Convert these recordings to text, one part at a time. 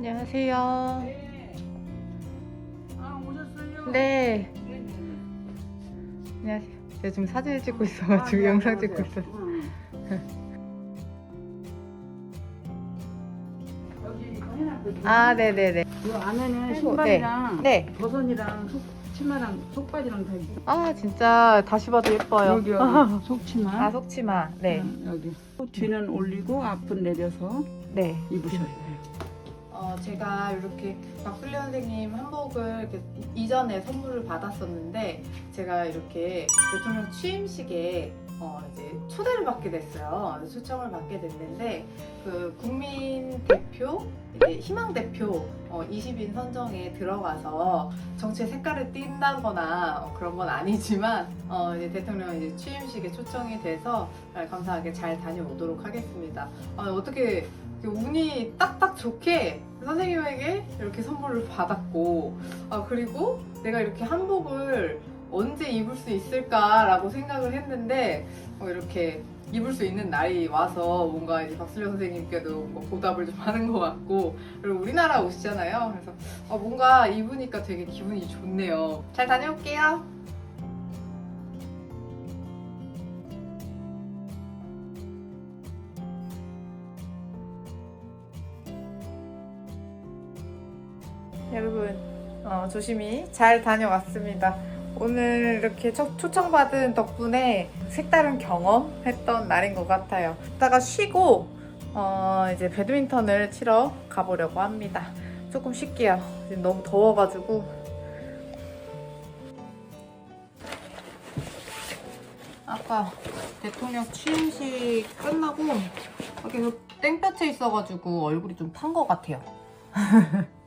안녕하세요. 아 오셨어요? 네. 안녕하세요. 제가 지금 사진을 찍고 있어가지고 아, 영상 네, 찍고 네. 있어요. 응. 여기 이거 해놨거든요. 아, 네네네. 이 안에는 아이고, 신발이랑 네. 버선이랑 속, 치마랑 속바지랑 다 있고 아, 진짜 다시 봐도 예뻐요. 여기 여기 속치마 아, 속치마. 네. 응, 여기 뒤는 올리고 앞은 내려서 네. 입으셔야 돼요 어, 제가 이렇게 박술리 선생님 한복을 이렇게 이전에 선물을 받았었는데 제가 이렇게 대통령 취임식에 어, 이제 초대를 받게 됐어요. 초청을 받게 됐는데 그 국민 대표, 희망 대표 어, 20인 선정에 들어가서 정치의 색깔을 띈다거나 어, 그런 건 아니지만 어, 이제 대통령 이제 취임식에 초청이 돼서 어, 감사하게 잘 다녀오도록 하겠습니다. 아, 어떻게 운이 딱딱 좋게 선생님에게 이렇게 선물을 받았고 아 그리고 내가 이렇게 한복을 언제 입을 수 있을까라고 생각을 했는데 어, 이렇게 입을 수 있는 날이 와서 뭔가 이제 박수려 선생님께도 뭔가 보답을 좀 하는 것 같고 그리고 우리나라 옷이잖아요. 그래서 어, 뭔가 입으니까 되게 기분이 좋네요. 잘 다녀올게요 여러분 어, 조심히 잘 다녀왔습니다. 오늘 이렇게 초, 초청받은 덕분에 색다른 경험했던 날인 것 같아요. 이따가 쉬고 어, 이제 배드민턴을 치러 가보려고 합니다. 조금 쉴게요. 지금 너무 더워가지고. 아까 대통령 취임식 끝나고 계속 땡볕에 있어가지고 얼굴이 좀 탄 것 같아요.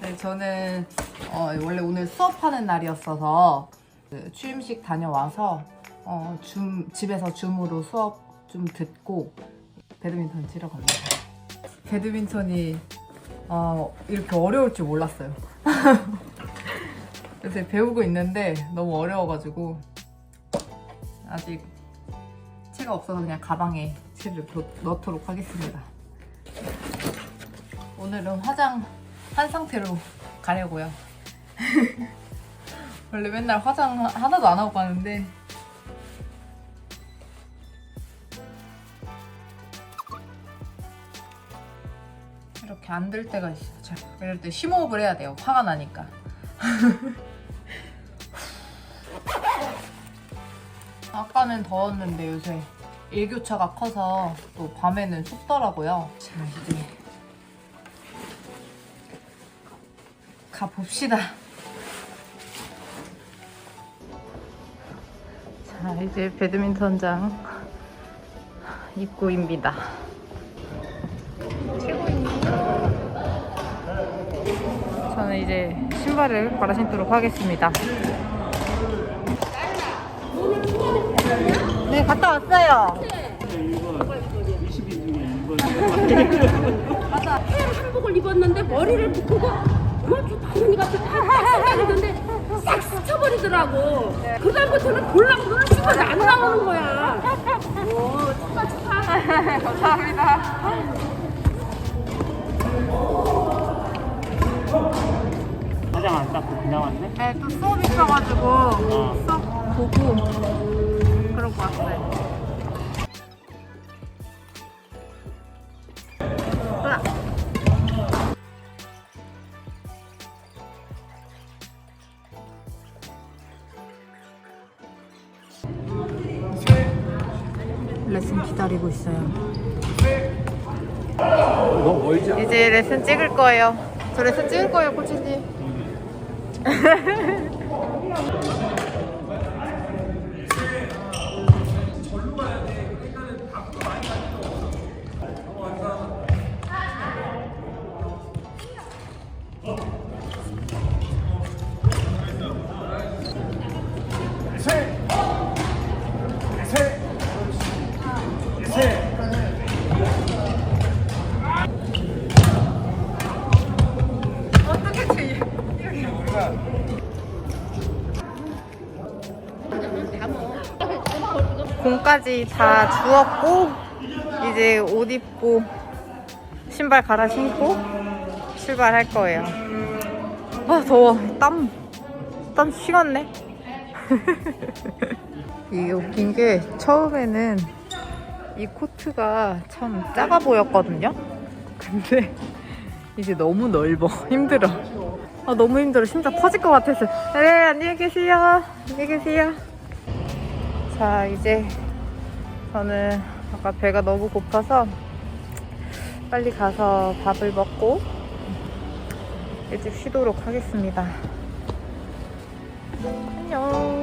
네, 저는 어, 원래 오늘 수업하는 날이었어서 그 취임식 다녀와서 어, 줌, 집에서 줌으로 수업 좀 듣고 배드민턴 치러 갑니다. 배드민턴이 어, 이렇게 어려울 줄 몰랐어요. 요새 배우고 있는데 너무 어려워가지고 아직 채가 없어서 그냥 가방에 채를 도- 넣도록 하겠습니다. 오늘은 화장 한 상태로 가려고요. 원래 맨날 화장 하나도 안 하고 가는데 이렇게 안들 때가 있어요. 자, 이럴 때 심호흡을 해야 돼요. 화가 나니까. 아까는 더웠는데 요새 일교차가 커서 또 밤에는 춥더라고요. 자, 이제 가봅시다. 자, 이제 배드민턴장 입구입니다. 저는 이제 신발을 갈아 신도록 하겠습니다. 네, 갔다 왔어요. 한복을 입었는데 머리를 묶고 바구니 같은 탁탁하는데 싹 스쳐버리더라고. 그 다음부터는 볼랑 눈을 씹어서 안 나오는 거야. 오, 축하 축하. 감사합니다. 화장 안 닦고 그냥 왔네? 네, 또 수업 있어가지고 수업 보고 레슨 기다리고 있어요. 너무 멀지 않아? 이제 레슨 찍을 거예요. 저 레슨 찍을 거예요, 코치님. 공까지 다 주었고 이제 옷 입고 신발 갈아 신고 출발할 거예요. 아 더워. 땀, 땀 식었네. 이게 웃긴 게 처음에는 이 코트가 참 작아 보였거든요. 근데 이제 너무 넓어. 힘들어. 아 너무 힘들어. 심장 터질 것 같았어. 네 안녕히 계세요. 안녕히 계세요. 자 이제 저는 아까 배가 너무 고파서 빨리 가서 밥을 먹고 일찍 쉬도록 하겠습니다. 안녕.